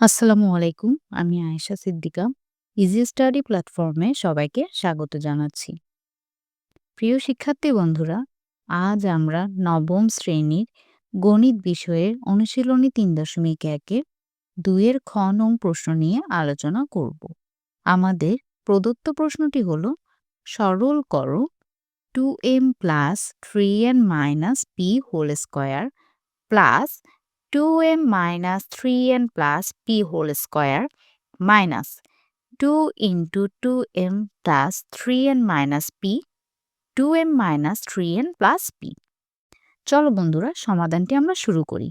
আসসালামু আলাইকুম। আমি আয়েশা সিদ্দিকা। ইজি স্টাডি প্ল্যাটফর্মে সবাইকে স্বাগত জানাচ্ছি। প্রিয় শিক্ষার্থী বন্ধুরা, আজ আমরা নবম শ্রেণির গণিত বিষয়ের অনুশীলনী ৩.১ এর ২ এর খ নং প্রশ্ন নিয়ে আলোচনা করব। আমাদের প্রদত্ত প্রশ্নটি হল সরল করো 2m plus 3n minus P whole square plus 2m minus 3n plus p whole square minus 2 into 2m plus 3n minus p 2m minus 3n plus p চলো বন্ধুরা, সমাধানটি আমরা শুরু করি।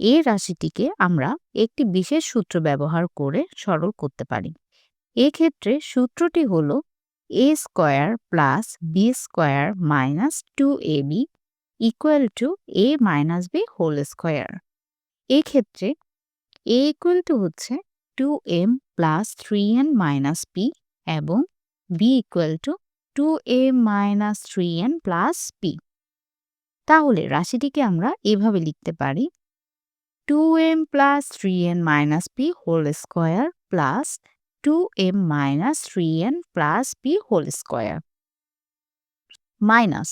এই রাশিটিকে আমরা একটি বিশেষ সূত্র ব্যবহার করে সরল করতে পারি। এক্ষেত্রে সূত্রটি হল A square plus B square minus two A B equal to A minus B whole square এক্ষেত্রে এ ইকুয়াল টু হচ্ছে two M plus three N minus P এবং B equal to two M minus three N plus P তাহলে রাশিটিকে আমরা এভাবে লিখতে পারি two M plus three N minus P whole square plus two M minus three N plus P whole square minus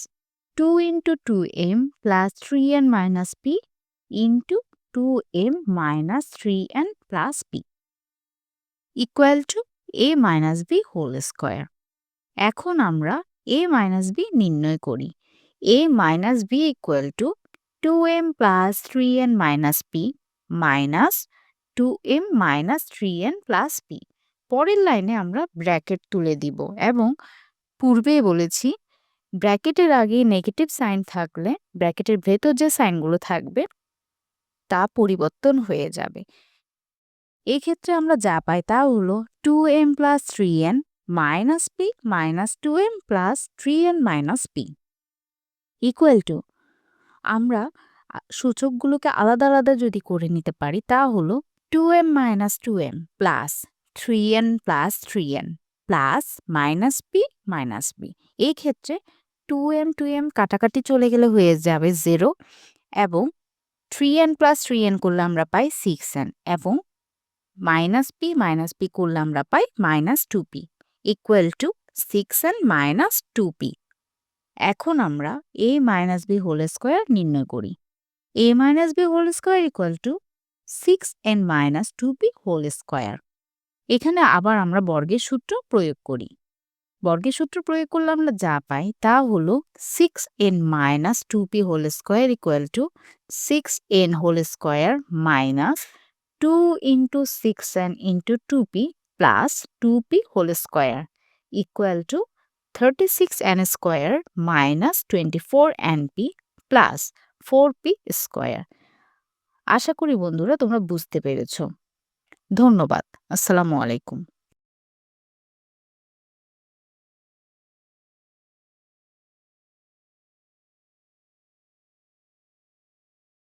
two into two M plus three N minus P into two M minus three N plus P equal to A minus B whole square এখন আমরা A minus B নির্ণয় করি। A minus B equal to two M plus three N minus P minus two M minus three N plus P পরের লাইনে আমরা bracket তুলে দিব এবং পূর্বে বলেছি ব্র্যাকেটের আগে নেগেটিভ সাইন থাকলে ব্র্যাকেটের ভেতর যে সাইনগুলো থাকবে তা পরিবর্তন হয়ে যাবে। এক্ষেত্রে আমরা যা পাই তা হলো two M plus three N minus P minus two M plus three N minus P equal to আমরা সূচকগুলোকে আলাদা আলাদা যদি করে নিতে পারি তা হলো two M minus two M plus three N plus three N plus minus P minus B এই ক্ষেত্রে টু এম টু এম কাটাকাটি চলে গেলে হয়ে যাবে জিরো এবং three N plus three N করলে আমরা পাই সিক্স এন এবং মাইনাস পি মাইনাস পি করলে আমরা পাই minus two P equal to six N minus two P এখন আমরা A minus B whole square নির্ণয় করি। A minus B whole square equal to six N minus two P whole square এখানে আবার আমরা বর্গের সূত্র প্রয়োগ করি। বর্গের সূত্র প্রয়োগ করলে আমরা যা পাই তা হলো six n minus two p whole square equal to six n whole square minus two into six n into two p plus two p whole square equal to thirty six n square minus twenty four n p plus four p square আশা করি বন্ধুরা তোমরা বুঝতে পেরেছ ধন্যবাদ আসসালামু আলাইকুম